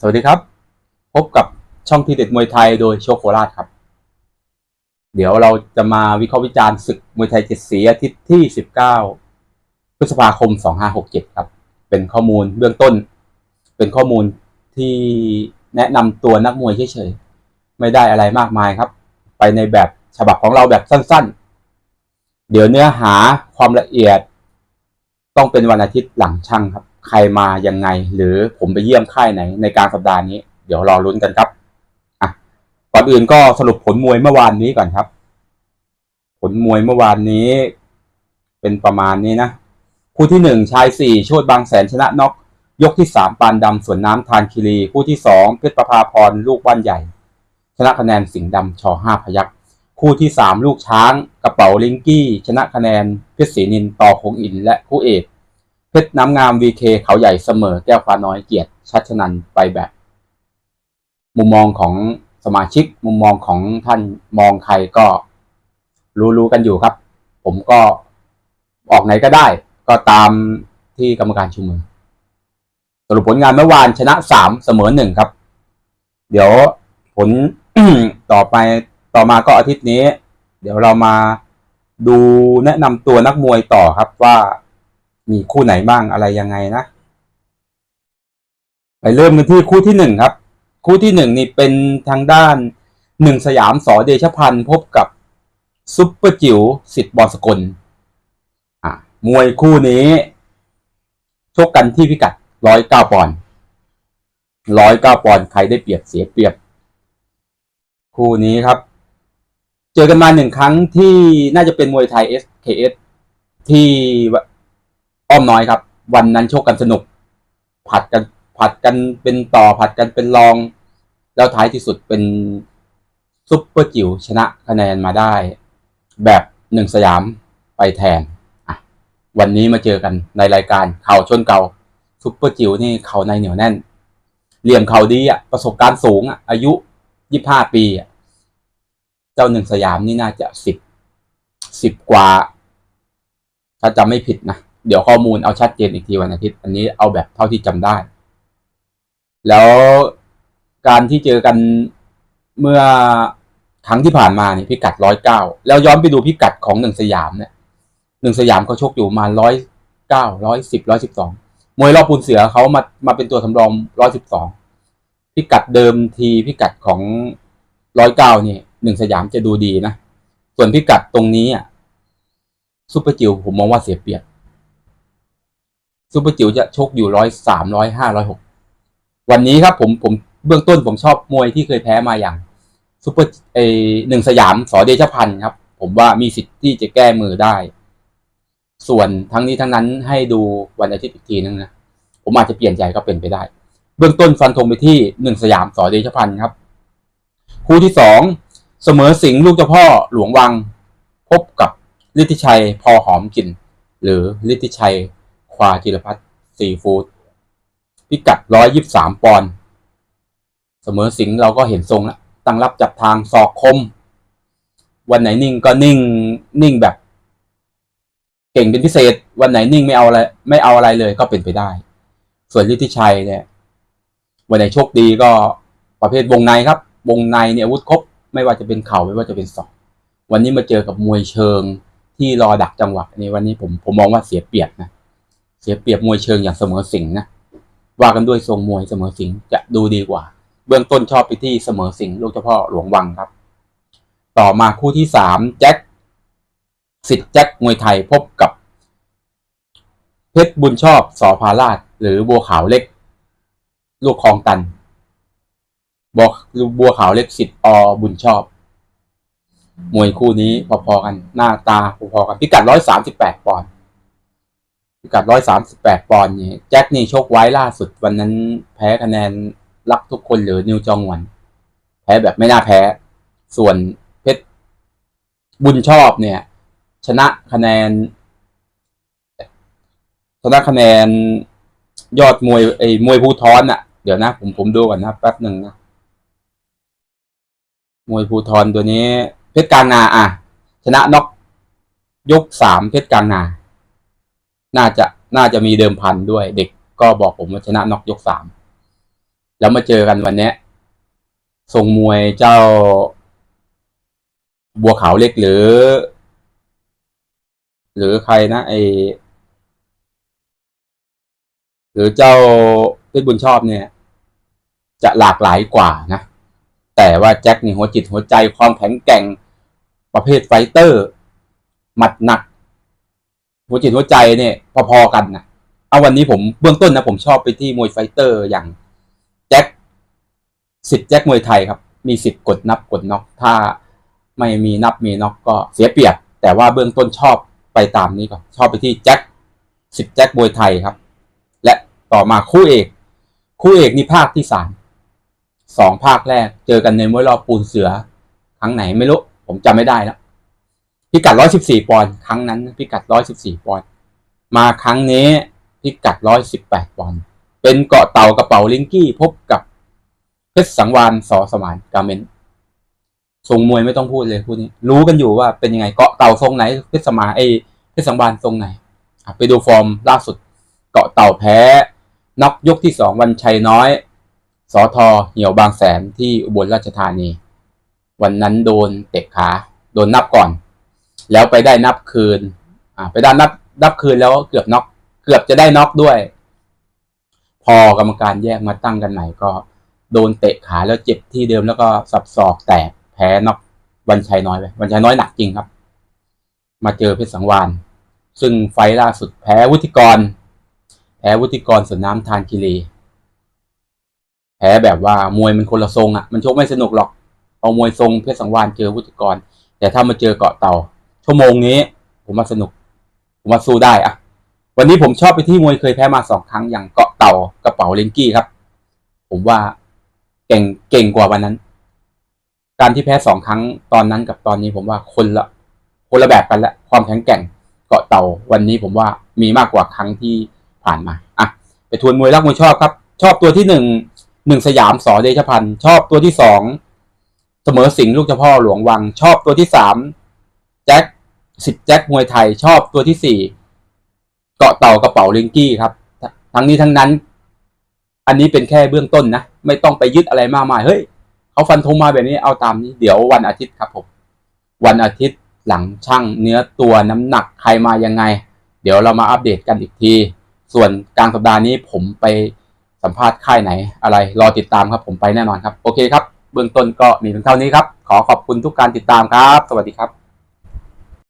สวัสดีครับ พบกับช่องทีเด็ดมวยไทยโดยโชคโคราชครับ เดี๋ยวเราจะมาวิเคราะห์วิจารณ์ศึกมวยไทยเจ็ดสีอาทิตย์ที่ 19 พฤษภาคม 2567 ครับ เป็นข้อมูลเบื้องต้น เป็นข้อมูลที่แนะนำตัวนักมวยเฉยๆ ไม่ได้อะไรมากมายครับ ไปในแบบฉบับของเราแบบสั้นๆ เดี๋ยวเนื้อหาความละเอียด ต้องเป็นวันอาทิตย์หลังช่างครับ ใครมายังไง หรือผมไปเยี่ยมค่ายไหนในกลารสัปดาห์นี้ เดี๋ยวรอลุ้นกันครับอะก่อนอื่นก็สรุปผลมวยเมื่อวานนี้ก่อนครับ ผลมวยเมื่อวานนี้ เป็นประมาณนี้นะคู่ที่หนึ่งชายสี่โชดบางแสนชนะน็อกยกที่สามปานดำสวนน้ำทานคิรีคู่ที่สองเพชรประภาพรลูกบ้านใหญ่ ชนะคะแนนสิงห์ดำชอห้าพยักคู่ที่สามลูกช้างกระเป๋าลิงกี้ ชนะคะแนนเพชรศรีนินต่อคงอินและคู่เอก เพชรน้ำงามวีเคเขาใหญ่เสมอแก้วฟ้าน้อยเกียรติชัชนันไปแบบ มุมมองของสมาชิกมุมมองของท่านมองใครก็รู้ๆกันอยู่ครับ ผมก็ออกไหนก็ได้ ก็ตามที่กรรมการชุมมือสรุปผลงานเมื่อวานชนะสามเสมอหนึ่งครับ เดี๋ยวผลต่อไปต่อมาก็อาทิตย์นี้ เดี๋ยวเรามาดูแนะนำตัวนักมวยต่อครับว่า มีคู่ไหนบ้างอะไรยังไงนะ ไปเริ่มกันที่คู่ที่หนึ่งครับ คู่ที่หนึ่งนี่เป็นทางด้านหนึ่งสยามสอเดชพันธ์พบกับซุปเปอร์จิ๋วสิทธิ์บอลสกลอะมวยคู่นี้ชกกันที่พิกัดร้อยเก้าปอนด์ร้อยเก้าปอนด์ใครได้เปรียบเสียเปรียบ คู่นี้ครับ เจอกันมาหนึ่งครั้งที่น่าจะเป็นมวยไทย SKS ที่ อ้อมน้อยครับ วันนั้นโชคกันสนุก ผัดกันผัดกันเป็นต่อผัดกันเป็นรอง แล้วท้ายที่สุดเป็นซุปเปอร์จิ๋วชนะคะแนนมาได้ แบบหนึ่งสยามไปแทนอะวันนี้มาเจอกันในรายการเข่าชนเก่าซุปเปอร์จิ๋วนี่เข่าในเหนียวแน่น เหลี่ยมเข่าดีอะประสบการณ์สูงอะอายุยี่ห้าปีอะเจ้าหนึ่งสยามนี่น่าจะสิบสิบกว่า ถ้าจำไม่ผิดนะ เดี๋ยวข้อมูลเอาชัดเจนอีกทีวันอาทิตย์ อันนี้เอาแบบเท่าที่จำได้ แล้วการที่เจอกันเมื่อครั้งที่ผ่านมาเนี่ยพิกัดร้อยเก้าแล้วย้อนไปดูพิกัดของหนึ่งสยามเนี่ยหนึ่งสยามเขาชกอยู่มาร้อยเก้าร้อยสิบร้อยสิบสองมวยรอบปูนเสือเขามามาเป็นตัวสำรองร้อยสิบสองพิกัดเดิมทีพิกัดของร้อยเก้านี่หนึ่งสยามจะดูดีนะ ส่วนพิกัดตรงนี้อะซุปเปอร์จิวผมมองว่าเสียเปรียบ ซุปเปอร์จิ๋วจะชกอยู่ร้อยสามร้อยห้าร้อยหกวันนี้ครับผมผมเบื้องต้นผมชอบมวยที่เคยแพ้มาอย่างซุปเปอร์เอหนึ่งสยามสอเดชพันธ์ครับ ผมว่ามีสิทธิ์ที่จะแก้มือได้ ส่วนทั้งนี้ทั้งนั้นให้ดูวันอาทิตย์อีกทีนึงนะผมอาจจะเปลี่ยนใจก็เป็นไปได้ เบื้องต้นฟันธงไปที่หนึ่งสยามสอเดชพันธ์ครับ คู่ที่สองเสมอสิงห์ลูกเจ้าพ่อหลวงวัง พบกับฤทธิชัยพอหอมกลิ่น หรือฤทธิชัย ควาจิรพัฒน์ซีฟู้ดพิกัดร้อยยิบสามปอนด์เสมอสิงห์เราก็เห็นทรงแล้วตั้งรับจับทางศอกคม วันไหนนิ่งก็นิ่งนิ่งแบบ เก่งเป็นพิเศษ วันไหนนิ่งไม่เอาอะไรไม่เอาอะไรเลยก็เป็นไปได้ ส่วนฤทธิชัยเนี่ย วันไหนโชคดีก็ประเภทวงในครับ วงในเนี่ยอาวุธครบ ไม่ว่าจะเป็นเข่าไม่ว่าจะเป็นศอกวันนี้มาเจอกับมวยเชิงที่รอดักจังหวะในวันนี้ผมผมมองว่าเสียเปรียบนะ เสียเปรียบมวยเชิงอย่างเสมอสิงนะว่ากันด้วยทรงมวยเสมอสิงจะดูดีกว่า เบื้องต้นชอบไปที่เสมอสิงลูกเจ้าพ่อหลวงวังครับ ต่อมาคู่ที่สามแจ็คสิทธิ์แจ็คมวยไทยพบกับ เพชรบุญชอบสอพาราช หรือบัวขาวเล็ก ลูกคลองตันบัวบัวขาวเล็กสิทธิ์อบุญชอบ มวยคู่นี้พอๆกันหน้าตาพอๆกันพิกัดร้อยสามสิบแปดปอนด์ กัดร้อยสามสิบแปดปอนด์นี่แจ็คนี่ชกไว้ล่าสุดวันนั้นแพ้คะแนนรักทุกคนหรือนิวจองหวัน แพ้แบบไม่น่าแพ้ ส่วนเพชรบุญชอบเนี่ย ชนะคะแนน ชนะคะแนนยอดมวยไอ้มวยภูทรน่ะ เดี๋ยวนะผมผมดูก่อนนะแป๊บหนึ่งนะมวยภูทรตัวนี้ เพชรกลางนาอะ ชนะน็อกยกสามเพชรกลางนา น่าจะน่าจะมีเดิมพันด้วย เด็กก็บอกผมว่าชนะน็อกยกสามแล้วมาเจอกันวันนี้ทรงมวยเจ้า บัวขาวเล็กหรือ หรือใครนะไอหรือเจ้าเพชรบุญชอบเนี่ย จะหลากหลายกว่านะ แต่ว่าแจ็คนี่หัวจิตหัวใจความแข็งแกร่งประเภทไฟเตอร์ หมัดหนัก หัวจิตหัวใจเนี่ยพอๆกันนะเอาวันนี้ผมเบื้องต้นนะผมชอบไปที่มวยไฟเตอร์อย่างแจ็คสิทธิ์แจ็คมวยไทยครับ มีสิทธิ์กดนับกดน็อกถ้าไม่มีนับมีน็อกก็เสียเปรียบ แต่ว่าเบื้องต้นชอบไปตามนี้ก่อนชอบไปที่แจ็คสิทธิ์แจ็คมวยไทยครับ และต่อมาคู่เอก คู่เอกนี่ภาคที่สามสองภาคแรกเจอกันในมวยรอบปูนเสือ ครั้งไหนไม่รู้ผมจำไม่ได้แล้ว พิกัดร้อยสิบสี่ปอนด์ครั้งนั้นพิกัดร้อยสิบสี่ปอนด์มาครั้งนี้พิกัดร้อยสิบแปดปอนด์เป็นเกาะเต่ากระเป๋าลิงกี้พบกับเพชรสังวานสอสมานกาเมนทรงมวยไม่ต้องพูดเลยพูดนี้ รู้กันอยู่ว่าเป็นยังไงเกาะเต่าทรงไหนเพชรสมาไอเพชรสังวานทรงไหนไปดูฟอร์มล่าสุด เกาะเต่าแพ้น็อกยกที่สองวันชัยน้อยสอทอเหี่ยวบางแสนที่อุบลราชธานี วันนั้นโดนเตะขา โดนนับก่อน แล้วไปได้นับคืน อ่า ไปได้นับนับคืนแล้วเกือบน็อกเกือบจะได้น็อกด้วย พอกรรมการแยกมาตั้งกันใหม่ก็โดนเตะขาแล้วเจ็บที่เดิมแล้วก็สับศอกแตกแพ้น็อกวันชัยน้อยไปวันชัยน้อยหนักจริงครับ มาเจอเพชรสังวานซึ่งไฟล่าสุดแพ้วุฒิกร แพ้วุฒิกรสนน้ำทานคิรีแพ้แบบว่ามวยมันคนละทรงอะมันชกไม่สนุกหรอกเอามวยทรงเพชรสังวานเจอวุฒิกร แต่ถ้ามาเจอเกาะเต่า ชั่วโมงนี้ ผมว่าสนุก ผมว่าสู้ได้อะวันนี้ผมชอบไปที่มวยเคยแพ้มาสองครั้งอย่างเกาะเต่ากระเป๋าเลนกี้ครับ ผมว่าเก่งเก่งกว่าวันนั้น การที่แพ้สองครั้งตอนนั้นกับตอนนี้ผมว่าคนละคนละแบบกันละความแข็งแกร่งเกาะเต่าวันนี้ผมว่ามีมากกว่าครั้งที่ผ่านมาอะไปทวนมวยรักมวยชอบครับ ชอบตัวที่หนึ่งหนึ่งสยามสอเดชพันธ์ชอบตัวที่สองเสมอสิงห์ลูกเจ้าพ่อหลวงวัง ชอบตัวที่สามแจ็ค สิบแจ็คมวยไทยชอบตัวที่สี่เกาะเต่ากระเป๋าลิงกี้ครับ ทั้งนี้ทั้งนั้น อันนี้เป็นแค่เบื้องต้นนะ ไม่ต้องไปยึดอะไรมากมายเฮ้ยเขาฟันธงมาแบบนี้เอาตามนี้ เดี๋ยววันอาทิตย์ครับผม วันอาทิตย์หลังช่างเนื้อตัวน้ำหนักใครมายังไง เดี๋ยวเรามาอัปเดตกันอีกที ส่วนกลางสัปดาห์นี้ผมไปสัมภาษณ์ค่ายไหนอะไร รอติดตามครับผมไปแน่นอนครับ โอเคครับ เบื้องต้นก็มีเพียงเท่านี้ครับ ขอขอบคุณทุกการติดตามครับ สวัสดีครับ